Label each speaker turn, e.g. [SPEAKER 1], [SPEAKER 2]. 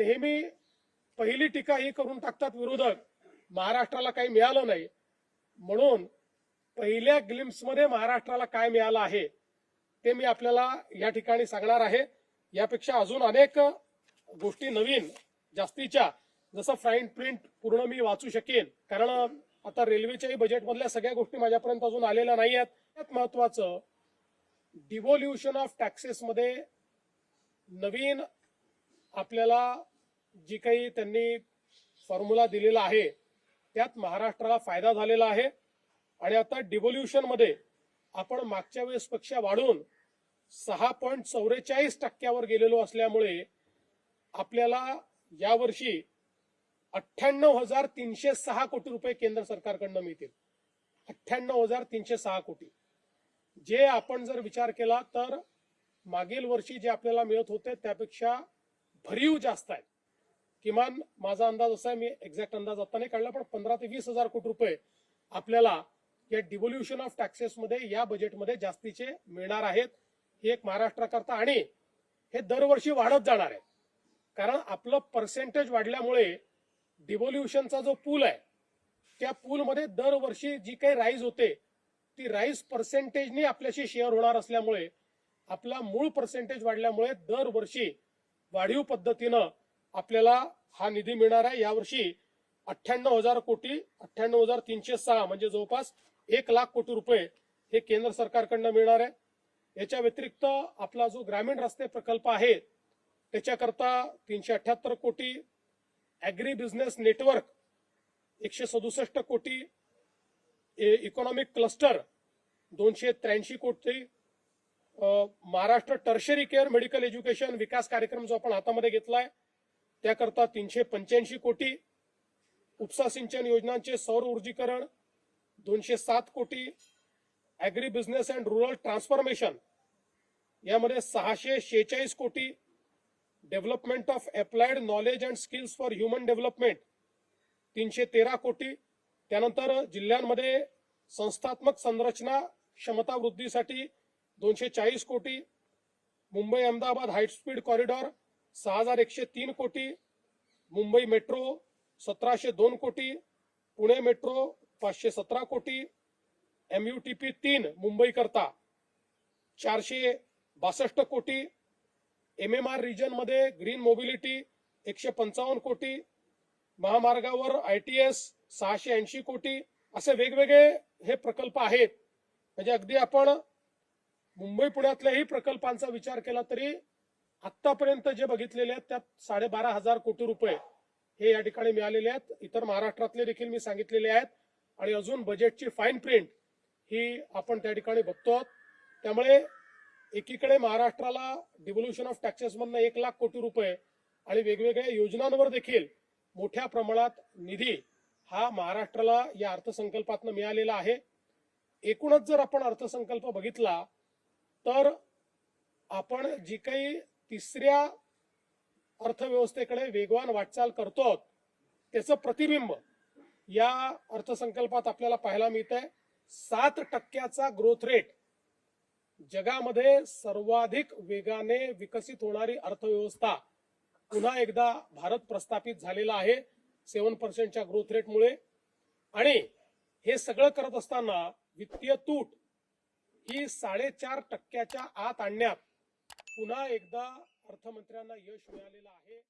[SPEAKER 1] नेहमी पहिली टीका ही करून टाकतात विरोधक. महाराष्ट्राला काही मिळालं नाही. म्हणून पहिल्या ग्लिम्समध्ये महाराष्ट्राला काय मिळालं आहे ते मी आपल्याला या ठिकाणी सांगणार आहे. यापेक्षा अजून अनेक गोष्टी नवीन जास्तीच्या जसं फाईन प्रिंट पूर्ण मी वाचू शकेन. कारण आता रेल्वेच्याही बजेटमधल्या सगळ्या गोष्टी माझ्यापर्यंत अजून आलेल्या नाही आहेत त्यात महत्वाचं डिव्होल्युशन ऑफ टॅक्सेसमध्ये नवीन आपल्याला जी काही त्यांनी फॉर्म्युला दिलेला आहे त्यात महाराष्ट्राला फायदा झालेला आहे. आणि आता डिव्होल्युशनमध्ये आपण मागच्या वेळेसपेक्षा वाढून सहा पॉईंट चौवेचाळीस टक्क्यावर गेलेलो असल्यामुळे आपल्याला यावर्षी अठ्ठ्याण्णव हजार तीनशे सहा कोटी रुपये केंद्र सरकारकडनं मिळतील. अठ्ठ्याण्णव हजार तीनशे सहा कोटी. जे आपण जर विचार केला तर मागील वर्षी जे आपल्याला मिळत होते त्यापेक्षा भरीव जास्त आहेत. किमान माझा अंदाज असा आहे मी एक्झॅक्ट अंदाज आता नाही काढला पण पंधरा ते वीस हजार कोटी रुपये आपल्याला या डिव्होल्युशन ऑफ टॅक्सेस मध्ये या बजेटमध्ये जास्तीचे मिळणार आहेत. ही एक महाराष्ट्राकरता आणि हे दरवर्षी वाढत जाणार आहे. कारण आपलं पर्सेंटेज वाढल्यामुळे डिव्होल्युशनचा जो पूल आहे त्या पूलमध्ये दरवर्षी जी काही राईज होते ती राईज पर्सेंटेजनी आपल्याशी शेअर होणार असल्यामुळे आपला मूळ पर्सेंटेज वाढल्यामुळे दरवर्षी वाढीव पद्धतीनं आपल्याला हा निधी मिळणार आहे. यावर्षी अठ्ठ्याण्णव हजार कोटी अठ्ठ्याण्णव हजार तीनशे सहा म्हणजे जवळपास एक लाख कोटी रुपये हे केंद्र सरकारकडनं मिळणार आहे. याच्या व्यतिरिक्त आपला जो ग्रामीण रस्ते प्रकल्प आहे त्याच्याकरता तीनशे अठ्याहत्तर कोटी ऍग्री बिझनेस नेटवर्क एकशे सदुसष्ट कोटी इकॉनॉमिक क्लस्टर दोनशे त्र्याऐंशी कोटी Maharashtra tertiary care medical education विकास कार्यक्रम जो आपण हातामध्ये घेतलाय त्याकरता तीनशे पंच्याऐंशी कोटी उपसा सिंचन योजनांचे सौर ऊर्जीकरण दोनशे सात कोटी agri business and rural transformation यामध्ये सहाशे शेहेचाळीस कोटी development of applied knowledge and skills for human development तीनशे तेरा कोटी. त्यानंतर जिल्ह्यांमध्ये संस्थात्मक संरचना क्षमता वृद्धीसाठी दोनशे चाळीस कोटी मुंबई अहमदाबाद हायस्पीड कॉरिडॉर सहा हजार एकशे तीन कोटी मुंबई मेट्रो सतराशे दोन कोटी पुणे मेट्रो पाचशे सतरा कोटी एमयूटीपी तीन मुंबई करता चारशे बासष्ट कोटी एम एम आर रिजनमध्ये ग्रीन मोबिलिटी एकशे पंचावन्न कोटी महामार्गावर आय टी एस सहाशे ऐंशी कोटी असे वेगवेगळे हे प्रकल्प आहेत. म्हणजे अगदी आपण मुंबई पुण्यातल्याही प्रकल्पांचा विचार केला तरी आतापर्यंत जे बघितलेले आहेत त्यात साडेबारा हजार कोटी रुपये हे या ठिकाणी मिळालेले आहेत. इतर महाराष्ट्रातले देखील मी सांगितलेले आहेत. आणि अजून बजेटची फाईन प्रिंट ही आपण त्या ठिकाणी बघतो आहोत. त्यामुळे एकीकडे महाराष्ट्राला डिव्होल्युशन ऑफ टॅक्सेस मधनं एक लाख कोटी रुपये आणि वेगवेगळ्या योजनांवर देखील मोठ्या प्रमाणात निधी हा महाराष्ट्राला या अर्थसंकल्पातनं मिळालेला आहे. एकूणच जर आपण अर्थसंकल्प बघितला तर आपण जी काही तिसऱ्या अर्थव्यवस्थेकडे वेगवान वाटचाल करतो आहोत, त्याचं प्रतिबिंब या अर्थसंकल्पात आपल्याला पाहायला मिळत आहे सात टक्क्याचा ग्रोथ रेट जगामध्ये सर्वाधिक वेगाने विकसित होणारी अर्थव्यवस्था पुन्हा एकदा भारत प्रस्थापित झालेला आहे सेव्हन पर्सेंटच्या ग्रोथ रेटमुळे आणि हे सगळं करत असताना वित्तीय तूट ही साडेचार टक्क्याच्या आत आणण्यात पुन्हा एकदा अर्थमंत्र्यांना यश मिळालेलं आहे.